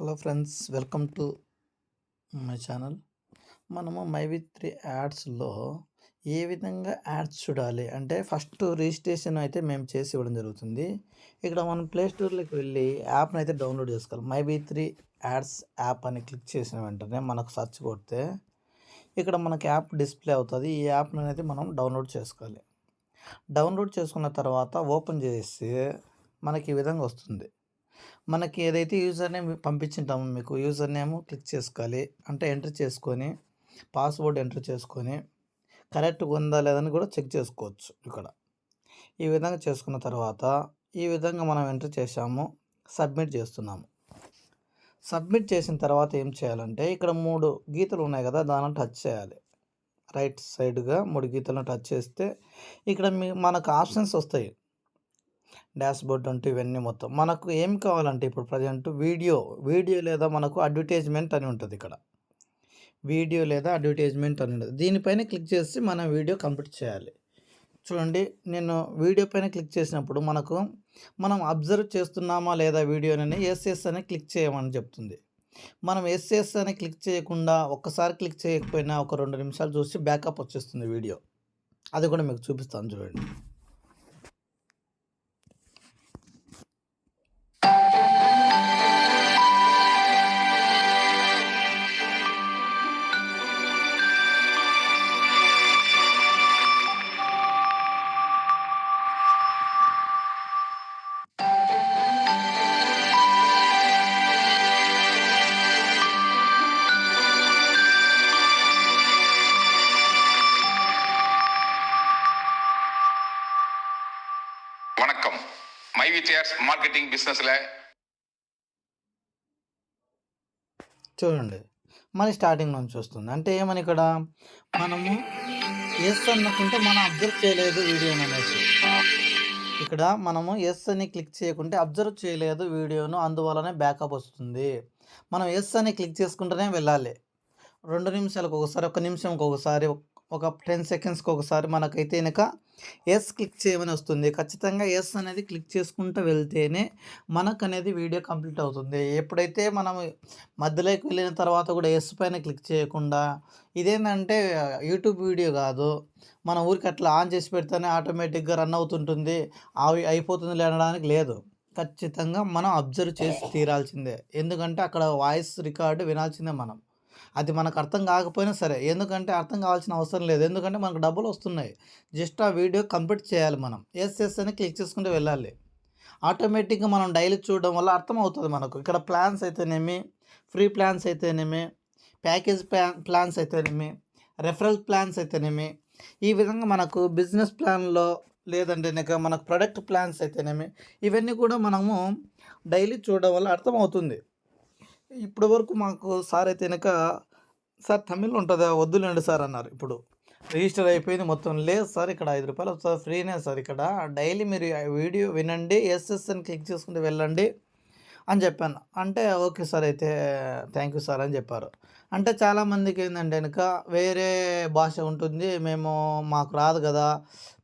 Hello friends welcome to my channel. మనము my V three యాడ్స్లో ఏ విధంగా యాడ్స్ చూడాలి అంటే ఫస్ట్ రిజిస్ట్రేషన్ అయితే మేము చేసి ఇవ్వడం జరుగుతుంది. ఇక్కడ మనం ప్లే స్టోర్లోకి వెళ్ళి యాప్ని అయితే డౌన్లోడ్ చేసుకోవాలి. My V three ads app అని క్లిక్ చేసిన వెంటనే మనకు సర్చ్ కొడితే ఇక్కడ మనకి యాప్ డిస్ప్లే అవుతుంది. ఈ యాప్ని అయితే మనం డౌన్లోడ్ చేసుకోవాలి. డౌన్లోడ్ చేసుకున్న తర్వాత ఓపెన్ చేసి మనకి ఈ విధంగా వస్తుంది. మనకి ఏదైతే యూజర్ నేమ్ పంపించింటామో మీకు యూజర్ నేమ్ క్లిక్ చేసుకోవాలి. అంటే ఎంటర్ చేసుకొని పాస్వర్డ్ ఎంటర్ చేసుకొని కరెక్ట్గా ఉందా లేదని కూడా చెక్ చేసుకోవచ్చు ఇక్కడ. ఈ విధంగా చేసుకున్న తర్వాత ఈ విధంగా మనం ఎంటర్ చేసాము సబ్మిట్ చేస్తున్నాము. సబ్మిట్ చేసిన తర్వాత ఏం చేయాలంటే ఇక్కడ మూడు గీతలు ఉన్నాయి కదా దాన్ని టచ్ చేయాలి. రైట్ సైడ్గా మూడు గీతలను టచ్ చేస్తే ఇక్కడ మీ మనకు ఆప్షన్స్ వస్తాయి. డాష్ బోర్డ్ అంటూ ఇవన్నీ మొత్తం. మనకు ఏం కావాలంటే ఇప్పుడు ప్రజెంట్ వీడియో వీడియో లేదా మనకు అడ్వర్టైజ్మెంట్ అని ఉంటుంది ఇక్కడ. వీడియో లేదా అడ్వర్టైజ్మెంట్ అని ఉంటుంది. దీనిపైన క్లిక్ చేసి మనం వీడియో కంప్లీట్ చేయాలి. చూడండి నేను వీడియో పైన క్లిక్ చేసినప్పుడు మనకు మనం అబ్జర్వ్ చేస్తున్నామా లేదా వీడియోని ఎస్ఎస్ అని క్లిక్ చేయమని చెప్తుంది. మనం ఎస్ఎస్ అని క్లిక్ చేయకుండా ఒక్కసారి క్లిక్ చేయకపోయినా ఒక రెండు నిమిషాలు చూసి బ్యాకప్ వచ్చేస్తుంది వీడియో. అది కూడా మీకు చూపిస్తాను చూడండి. ఐవిటిఆర్స్ మార్కెటింగ్ బిజినెస్లే. చూడండి. మళ్ళీ స్టార్టింగ్ నుంచి వస్తుంది అంటే ఏమని ఇక్కడ మనము ఎస్ అనుకుంటే మనం అబ్జర్వ్ చేయలేదు వీడియోని అనేసి. ఇక్కడ మనము ఎస్ అని క్లిక్ చేయకుంటే అబ్జర్వ్ చేయలేదు వీడియోను అందువల్లనే బ్యాకప్ వస్తుంది. మనం ఎస్ అని క్లిక్ చేసుకుంటూనే వెళ్ళాలి. రెండు నిమిషాలకు ఒకసారి ఒక నిమిషంకి ఒకసారి ఒక టెన్ సెకండ్స్కి ఒకసారి మనకైతే కనుక ఎస్ క్లిక్ చేయమని వస్తుంది. ఖచ్చితంగా ఎస్ అనేది క్లిక్ చేసుకుంటూ వెళ్తేనే మనకు అనేది వీడియో కంప్లీట్ అవుతుంది. ఎప్పుడైతే మనం మధ్యలోకి వెళ్ళిన తర్వాత కూడా ఎస్ పైన క్లిక్ చేయకుండా ఇదేంటంటే యూట్యూబ్ వీడియో కాదు. మన ఊరికి అట్లా ఆన్ చేసి పెడితేనే ఆటోమేటిక్గా రన్ అవుతుంటుంది. అవి అయిపోతుంది అనడానికి లేదు. ఖచ్చితంగా మనం అబ్జర్వ్ చేసి తీరాల్సిందే. ఎందుకంటే అక్కడ వాయిస్ రికార్డు వినాల్సిందే మనం. అది మనకు అర్థం కాకపోయినా సరే ఎందుకంటే అర్థం కావాల్సిన అవసరం లేదు. ఎందుకంటే మనకు డబ్బులు వస్తున్నాయి. జస్ట్ ఆ వీడియో కంప్లీట్ చేయాలి మనం. ఎస్ ఎస్ అని క్లిక్ చేసుకుంటూ వెళ్ళాలి. ఆటోమేటిక్గా మనం డైలీ చూడడం వల్ల అర్థమవుతుంది మనకు. ఇక్కడ ప్లాన్స్ అయితేనేమి ఫ్రీ ప్లాన్స్ అయితేనేమి ప్యాకేజ్ ప్లాన్ ప్లాన్స్ అయితేనేమి రెఫరల్ ప్లాన్స్ అయితేనేమి ఈ విధంగా మనకు బిజినెస్ ప్లాన్లో లేదంటే ఇక మనకు ప్రొడక్ట్ ప్లాన్స్ అయితేనేమి ఇవన్నీ కూడా మనము డైలీ చూడడం వల్ల అర్థమవుతుంది. ఇప్పటి వరకు మాకు సార్ అయితే వెనక సార్ తమిళ్ ఉంటుందా? వద్దులేండి సార్ అన్నారు. ఇప్పుడు రిజిస్టర్ అయిపోయింది మొత్తం. లేదు సార్ ఇక్కడ ఐదు రూపాయలు వస్తుంది. ఫ్రీనే సార్ ఇక్కడ. డైలీ మీరు వీడియో వినండి ఎస్ఎస్ఎన్ అని క్లిక్ చేసుకుంటూ వెళ్ళండి అని చెప్పాను. అంటే ఓకే సార్ అయితే థ్యాంక్ యూ సార్ అని చెప్పారు. అంటే చాలామందికి ఏంటంటే వెనుక వేరే భాష ఉంటుంది. మేము మాకు రాదు కదా.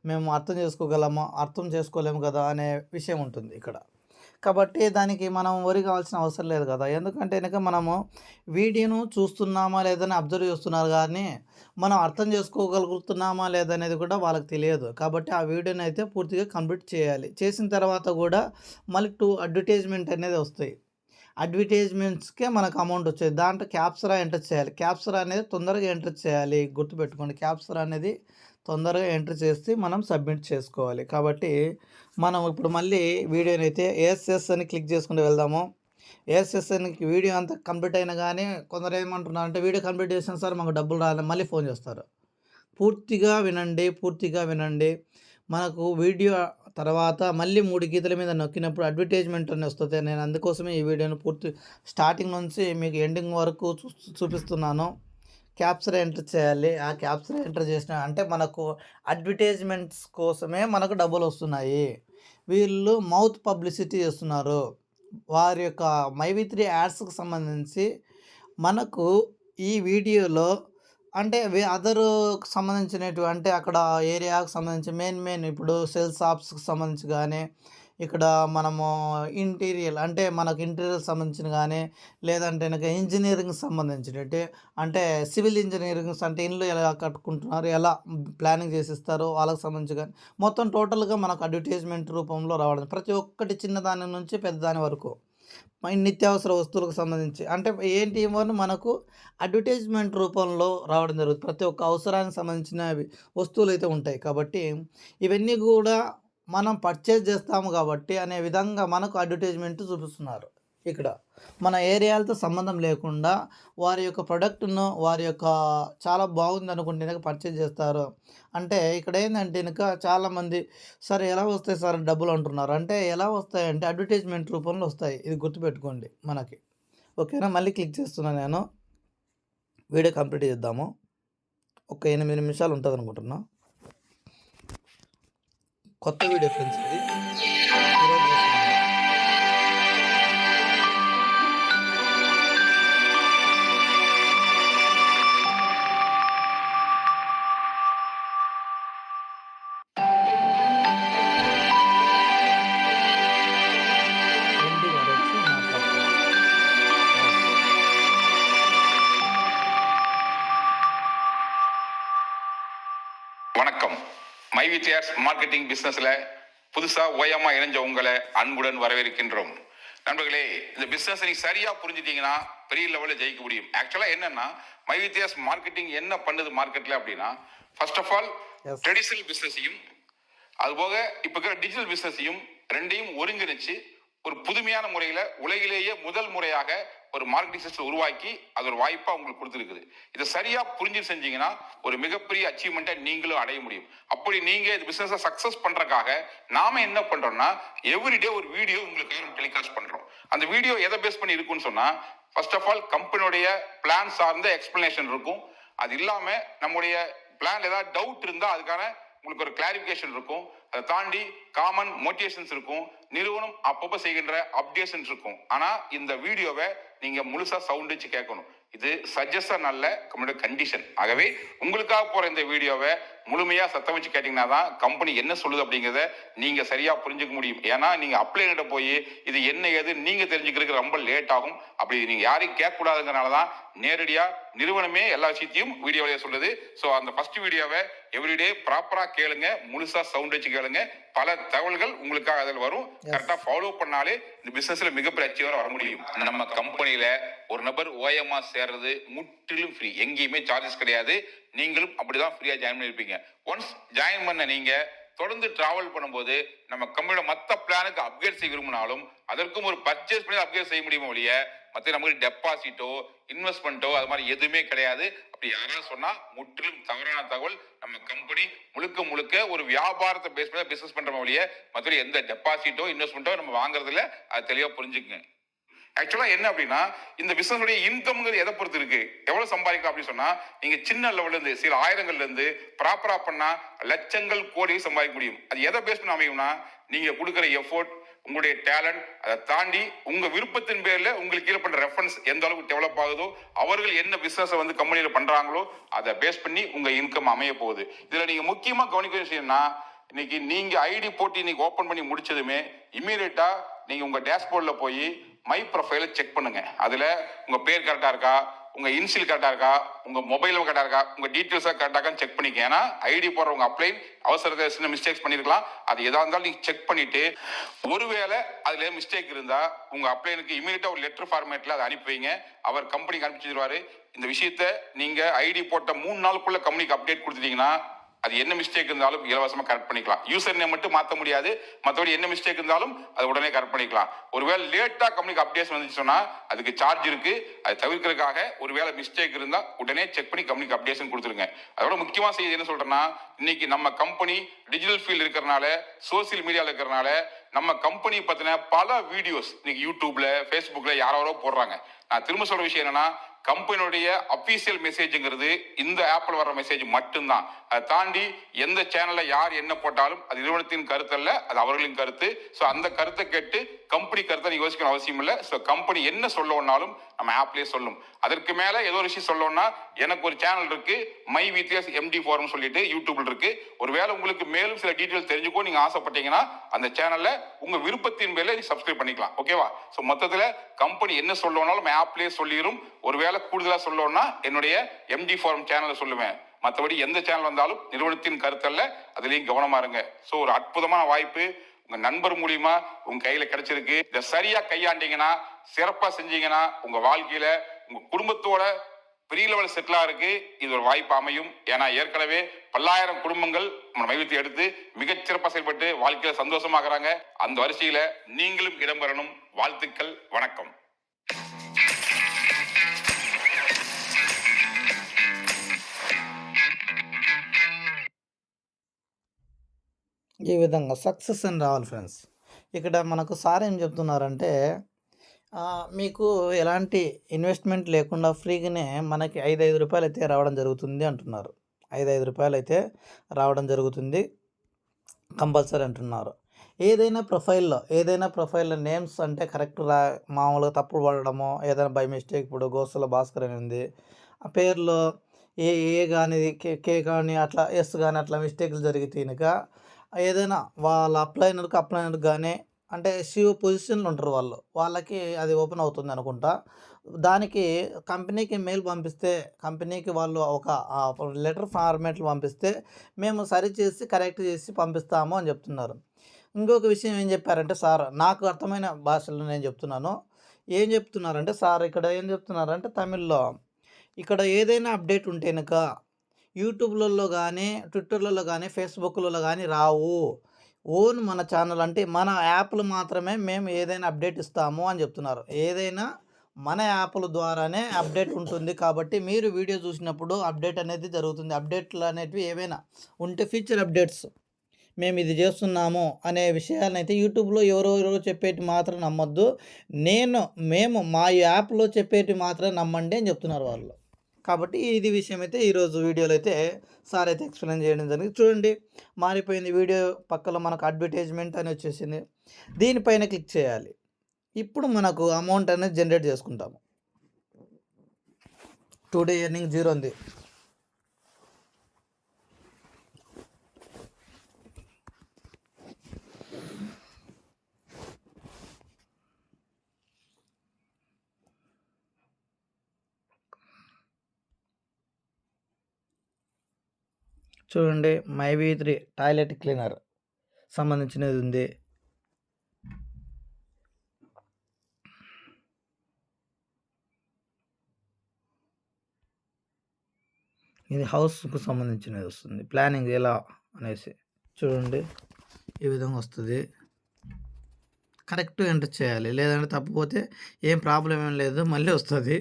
మేము అర్థం చేసుకోగలము? అర్థం చేసుకోలేము కదా అనే విషయం ఉంటుంది ఇక్కడ. కాబట్టి దానికి మనం వరి కావాల్సిన అవసరం లేదు కదా. ఎందుకంటే వెనక మనము వీడియోను చూస్తున్నామా లేదని అబ్జర్వ్ చేస్తున్నారు కానీ మనం అర్థం చేసుకోగలుగుతున్నామా లేదనేది కూడా వాళ్ళకి తెలియదు. కాబట్టి ఆ వీడియోని అయితే పూర్తిగా కంప్లీట్ చేయాలి. చేసిన తర్వాత కూడా మళ్ళీ టూ అడ్వర్టైజ్మెంట్ అనేది వస్తాయి. అడ్వర్టైజ్మెంట్స్కే మనకు అమౌంట్ వచ్చేది. దాంట్లో క్యాప్సరా ఎంటర్ చేయాలి. క్యాప్సరా అనేది తొందరగా ఎంటర్ చేయాలి. గుర్తుపెట్టుకోండి క్యాప్సరా అనేది తొందరగా ఎంటర్ చేసి మనం సబ్మిట్ చేసుకోవాలి. కాబట్టి మనం ఇప్పుడు మళ్ళీ వీడియోని అయితే ఏఎస్ఎస్ అని క్లిక్ చేసుకుంటూ వెళ్దాము. ఏఎస్ఎస్ అని వీడియో అంతా కంప్లీట్ అయినా కానీ కొందరు ఏమంటున్నారు అంటే వీడియో కంప్లీట్ చేసిన సార్ మాకు డబ్బులు రాలని మళ్ళీ ఫోన్ చేస్తారు. పూర్తిగా వినండి పూర్తిగా వినండి. మనకు వీడియో తర్వాత మళ్ళీ మూడు గీతల మీద నొక్కినప్పుడు అడ్వర్టైజ్మెంట్ అని వస్తుంది. నేను అందుకోసమే ఈ వీడియోని పూర్తి స్టార్టింగ్ నుంచి మీకు ఎండింగ్ వరకు చూపిస్తున్నాను. క్యాప్చర్ ఎంటర్ చేయాలి. ఆ క్యాప్చర్ ఎంటర్ చేసిన అంటే మనకు అడ్వర్టైజ్మెంట్స్ కోసమే మనకు డబ్బులు వస్తున్నాయి. వీళ్ళు మౌత్ పబ్లిసిటీ చేస్తున్నారు. వారి యొక్క మైవి త్రీ యాడ్స్కి సంబంధించి మనకు ఈ వీడియోలో అంటే అదర్ సంబంధించినవి అంటే అక్కడ ఏరియాకు సంబంధించి మెయిన్ మెయిన్ ఇప్పుడు సేల్స్ షాప్స్కి సంబంధించి కానీ ఇక్కడ మనము ఇంటీరియర్ అంటే మనకు ఇంటీరియర్ సంబంధించిన కానీ లేదంటే కనుక ఇంజనీరింగ్ సంబంధించినట్టు అంటే సివిల్ ఇంజనీరింగ్ అంటే ఇల్లు ఎలా కట్టుకుంటున్నారు ఎలా ప్లానింగ్ చేసిస్తారు వాళ్ళకి సంబంధించి కానీ మొత్తం టోటల్గా మనకు అడ్వర్టైజ్మెంట్ రూపంలో రావడం ప్రతి ఒక్కటి చిన్నదాని నుంచి పెద్ద దాని వరకు. నిత్యావసర వస్తువులకు సంబంధించి. అంటే ఏంటి ఇవన్నీ మనకు అడ్వర్టైజ్మెంట్ రూపంలో రావడం జరుగుతుంది. ప్రతి ఒక్క అవసరానికి సంబంధించిన వస్తువులు అయితే ఉంటాయి. కాబట్టి ఇవన్నీ కూడా మనం పర్చేజ్ చేస్తాము కాబట్టి అనే విధంగా మనకు అడ్వర్టైజ్మెంట్ చూపిస్తున్నారు. ఇక్కడ. మన ఏరియాలతో సంబంధం లేకుండా వారి యొక్క ప్రొడక్ట్ను వారి యొక్క చాలా బాగుంది అనుకుంటే కనుక పర్చేజ్ చేస్తారు. అంటే ఇక్కడ ఏంటంటే కనుక చాలామంది సార్ ఎలా వస్తాయి సార్ డబ్బులు? అంటున్నారు. అంటే ఎలా వస్తాయి అంటే అడ్వర్టైజ్మెంట్ రూపంలో వస్తాయి. ఇది గుర్తుపెట్టుకోండి మనకి. ఓకేనా? మళ్ళీ క్లిక్ చేస్తున్నాను నేను. వీడియో కంప్లీట్ చేద్దాము. ఒక ఎనిమిది నిమిషాలు ఉంటుంది అనుకుంటున్నా. కొత్త వీడియో ఫ్రెండ్స్ ఇది. வணக்கம். மை வித்யார்ஸ் மார்க்கெட்டிங் பிசினஸ்ல புதுசா ஓயமா இணைஞ்ச உங்களை அன்புடன் வரவேற்கின்றோம். நண்பர்களே இந்த பிசினஸ் நீங்க சரியா புரிஞ்சுட்டீங்கன்னா பெரிய லெவலில் ஜெயிக்க முடியும். ஆக்சுவலா என்னன்னா மை வித்யாஸ் மார்க்கெட்டிங் என்ன பண்ணுது மார்க்கெட்ல அப்படின்னா ஃபர்ஸ்ட் ஆஃப் ஆல். ட்ரெடிஷனல் பிசினஸையும் அதுபோக இப்ப இருக்கிற டிஜிட்டல் பிசினஸையும் ரெண்டையும் ஒருங்கிணைச்சு ஒரு புதுமையான முறையில உலகிலேயே முதல் முறையாக ஒரு மார்க்கெட்டிங் உருவாக்கி அது ஒரு வாய்ப்பா உங்களுக்கு கொடுத்துருக்குது. இதை சரியா புரிஞ்சு செஞ்சீங்கன்னா ஒரு மிகப்பெரிய அச்சீவ்மெண்ட்டை நீங்களும் அடைய முடியும். அப்படி நீங்க இந்த பிஸ்னஸை சக்சஸ் பண்றதுக்காக நாம என்ன பண்றோம்னா எவ்ரிடே ஒரு வீடியோ உங்களுக்கு டெலிகாஸ்ட் பண்றோம். அந்த வீடியோ எதை பேஸ் பண்ணி இருக்குன்னு சொன்னா ஃபர்ஸ்ட் ஆஃப் ஆல் கம்பெனியோடைய பிளான் சார்ந்த எக்ஸ்பிளனேஷன் இருக்கும். அது இல்லாம நம்முடைய பிளான் ஏதாவது டவுட் இருந்தா அதுக்கான உங்களுக்கு ஒரு கிளாரிபிகேஷன் இருக்கும். அதை தாண்டி காமன் மோட்டிவேஷன்ஸ் இருக்கும். நிறுவனம் அப்பப்போ செய்கின்ற அப்டேஷன் இருக்கும். ஆனால் இந்த வீடியோவை நீங்க முழுசா சவுண்ட் வச்சு கேட்கணும். இது சஜஷன் அல்ல கம்பெனியோட கண்டிஷன் ஆகவே உங்களுக்காக போற இந்த வீடியோவை முழுமையா சத்தம் வச்சு கேட்டீங்கன்னா தான் கம்பெனி என்ன சொல்லுது அப்படிங்கிறத நீங்க சரியா புரிஞ்சுக்க முடியும். ஏன்னா நீங்க அப்ளைன்கிட்ட போய் இது என்ன ஏது நீங்க தெரிஞ்சுக்கிறதுக்கு ரொம்ப லேட் ஆகும். அப்படி நீங்க யாரையும் கேட்க கூடாதுங்கிறனால தான் நேரடியா நிறுவனமே எல்லா விஷயத்தையும் வீடியோவிலேயே சொல்லுது. ஸோ அந்த ஃபர்ஸ்ட் வீடியோவை எவ்ரிடே ப்ராப்பரா கேளுங்க. முழுசா சவுண்ட் வச்சு கேளுங்க. பல தகவல்கள் உங்களுக்காக அதில் வரும். கரெக்டா ஃபாலோ பண்ணாலே இந்த பிசினஸ்ல மிகப்பெரிய அச்சீவரா வர முடியும். நம்ம கம்பெனில ஒரு நபர் ஓயமா சேர்றது முற்றிலும் ஃப்ரீ எங்கேயுமே சார்ஜஸ் கிடையாது. நீங்களும் அப்படிதான் ஃப்ரீயா ஜாயின் பண்ணிருப்பீங்க. ஒன்ஸ் ஜாயின் பண்ண நீங்க தொடர்ந்து டிராவல் பண்ணும்போது நம்ம கம்பெனியோட மற்ற பிளானுக்கு அப்கிரேட் செய்ய விரும்பினாலும் அதற்கும் ஒரு பர்ச்சேஸ் பண்ணி அப்கிரேட் செய்ய முடியுமோ ஒழிய மற்ற நமக்கு டெபாசிட்டோ இன்வெஸ்ட்மெண்ட்டோ அது மாதிரி எதுவுமே கிடையாது. அப்படி யாராவது சொன்னால் முற்றிலும் தவறான தகவல் நம்ம கம்பெனி முழுக்க முழுக்க ஒரு வியாபாரத்தை பேஸ் பண்ணி பிஸ்னஸ் பண்ணுற ஒழிய மற்றபடி எந்த டெபாசிட்டோ இன்வெஸ்ட்மெண்ட்டோ நம்ம வாங்குறதுல அது தெளிவாக புரிஞ்சுக்குங்க. ஆக்சுவலா என்ன அப்படின்னா இந்த பிசினஸ் இன்கம்ங்கிறது எதை பொறுத்து இருக்கு? எவ்வளவு சம்பாதிக்கலாம் அப்படின்னு சொன்னா நீங்க சின்ன லெவல்ல இருந்து சில ஆயிரங்கள்ல இருந்து ப்ராப்பரா பண்ணா லட்சங்கள் கோடி சம்பாதிக்க முடியும். அது எதை பேஸ் பண்ண அமையும்னா நீங்க கொடுக்குற எஃபோர்ட் உங்களுடைய டேலண்ட் அதை தாண்டி உங்க விருப்பத்தின் பேர்ல உங்களுக்கு கீழே பண்ற ரெஃபரன்ஸ் எந்த அளவுக்கு டெவலப் ஆகுதோ அவர்கள் என்ன பிசினஸ் வந்து கம்பெனியில பண்றாங்களோ அதை பேஸ் பண்ணி உங்க இன்கம் அமைய போகுது. இதுல நீங்க முக்கியமா கவனிக்க விஷயம்னா இன்னைக்கு நீங்க ஐடி போட்டு இன்னைக்கு ஓபன் பண்ணி முடிச்சதுமே இமீடியட்டா நீங்க உங்க டேஷ்போர்ட்ல போய் மை ப்ரொஃபைலை செக் பண்ணுங்க. அதில் உங்கள் பேர் கரெக்டாக இருக்கா? உங்கள் இன்சில் கரெக்டாக இருக்கா? உங்கள் மொபைல் கரெக்டாக இருக்கா? உங்கள் டீட்டெயில்ஸாக கரெக்டாக செக் பண்ணிக்க ஏன்னா ஐடி போடுறவங்க அப்ளை அவசரத்தை சின்ன மிஸ்டேக்ஸ் பண்ணியிருக்கலாம் அது எதாக இருந்தாலும் நீங்கள் செக் பண்ணிவிட்டு ஒருவேளை அதில் மிஸ்டேக் இருந்தால் உங்கள் அப்ளைனுக்கு இமீடியட்டாக ஒரு லெட்டர் ஃபார்மேட்டில் அதை அனுப்பி வைங்க. அவர் கம்பெனிக்கு அனுப்பிச்சிடுவார் இந்த விஷயத்த நீங்கள் ஐடி போட்ட மூணு நாளுக்குள்ளே கம்பெனிக்கு அப்டேட் கொடுத்துட்டீங்கன்னா அது என்ன மிஸ்டேக் இருந்தாலும் இலவசமாக கரெக்ட் பண்ணிக்கலாம். யூசர் நேம் மட்டும் மாற்ற முடியாது. மற்றபடி என்ன மிஸ்டேக் இருந்தாலும் அது உடனே கரெக்ட் பண்ணிக்கலாம். ஒருவேளை லேட்டாக கம்பெனிக்கு அப்டேஷன் வந்துச்சுன்னா அதுக்கு சார்ஜ் இருக்கு. அதை தவிர்க்கிறதுக்காக ஒருவேளை மிஸ்டேக் இருந்தால் உடனே செக் பண்ணி கம்பெனிக்கு அப்டேஷன் கொடுத்துருங்க. அதோட முக்கியமாக செய்தி என்ன சொல்கிறேன்னா இன்னைக்கு நம்ம கம்பெனி டிஜிட்டல் ஃபீல்ட் இருக்கிறனால சோசியல் மீடியாவில் இருக்கிறனால நம்ம கம்பெனி பற்றின பல வீடியோஸ் இன்னைக்கு யூடியூப்ல ஃபேஸ்புக்கில் யாரோ போடுறாங்க. நான் திரும்ப சொல்கிற விஷயம் என்னன்னா கம்பெனியுடைய அபிஷியல் மெசேஜ்ங்கிறது இந்த ஆப்பில் வர மெசேஜ் மட்டும்தான். அதை தாண்டி எந்த சேனலில் யார் என்ன போட்டாலும் அது நிறுவனத்தின் கருத்து அல்ல அது அவர்களின் கருத்து. ஸோ அந்த கருத்தை கேட்டு கம்பெனி கருத்தை நீ யோசிக்கணும் அவசியம் இல்லை. ஸோ கம்பெனி என்ன சொல்லணும்னாலும் நம்ம ஆப்லேயே சொல்லும். அதற்கு மேலே ஏதோ ஒரு விஷயம் சொல்லணும்னா எனக்கு ஒரு சேனல் இருக்கு. மை வித்யாஸ் எம்டி ஃபோரம் சொல்லிட்டு யூடியூப்ல இருக்கு. ஒருவேளை உங்களுக்கு மேலும் சில டீட்டெயில் தெரிஞ்சுக்கோ நீங்க ஆசைப்பட்டீங்கன்னா அந்த சேனல்ல உங்க விருப்பத்தின் மேலே நீ சப்ஸ்கிரைப் பண்ணிக்கலாம். ஓகேவா ஸோ மொத்தத்தில் கம்பெனி என்ன சொல்லணும்னாலும் நம்ம ஆப்லேயே சொல்லிடும் ஒருவேளை கூடுதலாக சொல்லணும்னா என்னுடைய எம்டி ஃபோரம் சேனலை சொல்லுவேன். மற்றபடி எந்த சேனல் வந்தாலும் நிறுவனத்தின் கருத்தல்ல அதுலேயும் கவனமா இருங்க. ஸோ ஒரு அற்புதமான வாய்ப்பு. உங்க நண்பர் மூலியமா உங்க கையில கிடைச்சிருக்கு. இதை சரியா கையாண்டீங்கன்னா சிறப்பா செஞ்சீங்கன்னா உங்க வாழ்க்கையில உங்க குடும்பத்தோட பெரிய லெவல் செட்டிலா இருக்கு. இது ஒரு வாய்ப்பு அமையும். ஏன்னா ஏற்கனவே பல்லாயிரம் குடும்பங்கள் நம்ம மையத்தை எடுத்து மிகச்சிறப்பாக செயல்பட்டு வாழ்க்கையில சந்தோஷமாகறாங்க அந்த வரிசையில நீங்களும் இடம்பெறணும். வாழ்த்துக்கள். வணக்கம். ఈ విధంగా సక్సెస్ అని రావాలి ఫ్రెండ్స్. ఇక్కడ మనకు సార్ ఏం చెప్తున్నారంటే మీకు ఎలాంటి ఇన్వెస్ట్మెంట్ లేకుండా ఫ్రీగానే మనకి ఐదు ఐదు రూపాయలు అయితే రావడం జరుగుతుంది అంటున్నారు. ఐదు ఐదు రూపాయలు అయితే రావడం జరుగుతుంది కంపల్సరీ అంటున్నారు. ఏదైనా ప్రొఫైల్లో ఏదైనా ప్రొఫైల్లో నేమ్స్ అంటే కరెక్ట్ రా మామూలుగా తప్పులు పడడము ఏదైనా బై మిస్టేక్ ఇప్పుడు గోసుల భాస్కర్ అని ఉంది. ఆ పేర్లో ఏ ఏ కానీ కే కే కానీ అట్లా ఎస్ కానీ అట్లా మిస్టేక్లు జరిగితే కనుక ఏదైనా వాళ్ళ అప్లైనర్కి అప్లైనర్ కానీ అంటే సీఓ పొజిషన్లు ఉంటారు వాళ్ళు. వాళ్ళకి అది ఓపెన్ అవుతుంది అనుకుంటా. దానికి కంపెనీకి మెయిల్ పంపిస్తే కంపెనీకి వాళ్ళు ఒక లెటర్ ఫార్మేట్లు పంపిస్తే మేము సరి చేసి కరెక్ట్ చేసి పంపిస్తాము అని చెప్తున్నారు. ఇంకొక విషయం ఏం చెప్పారంటే సార్ నాకు అర్థమైన భాషలో నేను చెప్తున్నాను. ఏం చెప్తున్నారంటే సార్ ఇక్కడ ఏం చెప్తున్నారంటే తమిళ్ళో. ఇక్కడ ఏదైనా అప్డేట్ ఉంటే కనుక యూట్యూబ్లలో కానీ ట్విట్టర్లలో కానీ ఫేస్బుక్లలో కానీ రావు. ఓన్ మన ఛానల్ అంటే మన యాప్లు మాత్రమే మేము ఏదైనా అప్డేట్ ఇస్తాము అని చెప్తున్నారు. ఏదైనా మన యాప్ల ద్వారానే అప్డేట్ ఉంటుంది కాబట్టి మీరు వీడియో చూసినప్పుడు అప్డేట్ అనేది జరుగుతుంది. అప్డేట్లు అనేటివి ఏవైనా ఉంటే ఫీచర్ అప్డేట్స్ మేము ఇది చేస్తున్నాము అనే విషయాన్ని అయితే యూట్యూబ్లో ఎవరో ఎవరో చెప్పేటి మాత్రం నమ్మొద్దు. నేను మేము మా యాప్లో చెప్పేటి మాత్రం నమ్మండి అని చెప్తున్నారు వాళ్ళు. కాబట్టి ఇది విషయం అయితే ఈరోజు వీడియోలో అయితే సార్ అయితే ఎక్స్ప్లెయిన్ చేయడం జరిగింది. చూడండి మారిపోయింది వీడియో పక్కలో మనకు అడ్వర్టైజ్మెంట్ అని వచ్చేసింది. దీనిపైన క్లిక్ చేయాలి. ఇప్పుడు మనకు అమౌంట్ అనేది జనరేట్ చేసుకుంటాము. టుడే ఎర్నింగ్ జీరో ఉంది. చూడండి. మై త్రీ టాయిలెట్ క్లీనర్ సంబంధించినది ఉంది ఇది హౌస్కు సంబంధించినది వస్తుంది ప్లానింగ్ ఎలా అనేసి చూడండి. ఈ విధంగా వస్తుంది. కరెక్ట్ ఎంటర్ చేయాలి. లేదంటే తప్పిపోతే ఏం ప్రాబ్లం ఏం లేదు మళ్ళీ వస్తుంది.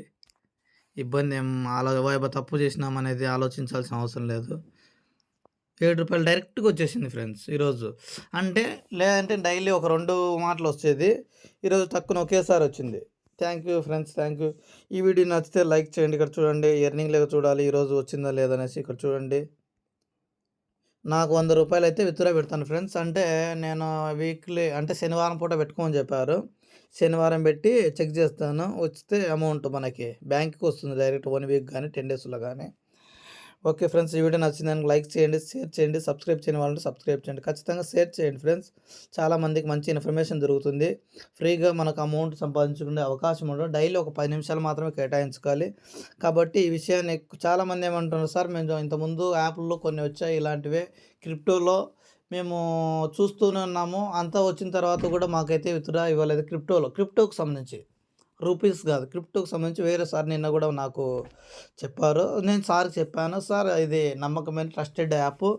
ఇబ్బంది ఏం ఆలో వైపు తప్పు చేసినామనేది ఆలోచించాల్సిన అవసరం లేదు. ఏడు రూపాయలు డైరెక్ట్గా వచ్చేసింది ఫ్రెండ్స్ ఈరోజు. అంటే లేదంటే డైలీ ఒక రెండు మాటలు వచ్చేది. ఈరోజు తక్కువ ఒకేసారి వచ్చింది. Thank you friends thank you. ఈ వీడియో నచ్చితే లైక్ చేయండి ఇక్కడ చూడండి. ఎర్నింగ్ లేక చూడాలి ఈరోజు వచ్చిందా లేదనేసి ఇక్కడ చూడండి. నాకు వంద రూపాయలు అయితే విత్డ్రా పెడతాను ఫ్రెండ్స్. అంటే నేను వీక్లీ అంటే శనివారం పూట పెట్టుకోమని చెప్పారు. శనివారం పెట్టి చెక్ చేస్తాను. వస్తే అమౌంట్ మనకి బ్యాంక్కి వస్తుంది డైరెక్ట్ వన్ వీక్ కానీ టెన్ డేస్లో కానీ. ఓకే ఫ్రెండ్స్ ఈ వీడియో నచ్చిందని లైక్ చేయండి షేర్ చేయండి సబ్స్క్రైబ్ చేయని వాళ్ళని సబ్స్క్రైబ్ చేయండి. ఖచ్చితంగా షేర్ చేయండి ఫ్రెండ్స్. చాలా మందికి మంచి ఇన్ఫర్మేషన్ దొరుకుతుంది. ఫ్రీగా మనకు అమౌంట్ సంపాదించుకునే అవకాశం ఉండదు. డైలీ ఒక పది నిమిషాలు మాత్రమే కేటాయించుకోవాలి. కాబట్టి ఈ విషయాన్ని చాలామంది ఏమంటున్నారు సార్ మేము ఇంతకుముందు యాప్లో కొన్ని వచ్చాయి ఇలాంటివే. క్రిప్టోలో మేము చూస్తూనే ఉన్నాము. అంతా వచ్చిన తర్వాత కూడా మాకైతే విత్డ్రా ఇవ్వలేదు క్రిప్టోలో. క్రిప్టోకి సంబంధించి. రూపీస్ కాదు. క్రిప్టోకి సంబంధించి వేరే సార్ నిన్న కూడా నాకు చెప్పారు. నేను సార్ చెప్పాను. సార్ ఇది నమ్మకమైన ట్రస్టెడ్ యాప్.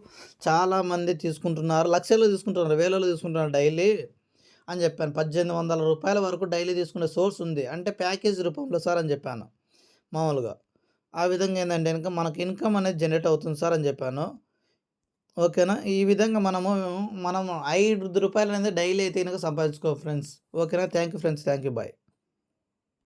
చాలామంది తీసుకుంటున్నారు. లక్షల్లో తీసుకుంటున్నారు. వేలలో తీసుకుంటున్నారు డైలీ అని చెప్పాను. పద్దెనిమిది వందల రూపాయల వరకు డైలీ తీసుకునే సోర్స్ ఉంది. అంటే ప్యాకేజ్ రూపంలో సార్ అని చెప్పాను. మామూలుగా. ఆ విధంగా ఏంటంటే ఇంకా మనకు ఇన్కమ్ అనేది జనరేట్ అవుతుంది సార్ అని చెప్పాను. ఓకేనా? ఈ విధంగా మనము మనం ఐదు రూపాయలు అనేది డైలీ అయితే కనుక సంపాదించుకో ఫ్రెండ్స్. ఓకేనా? Thank you friends. Thank you bye.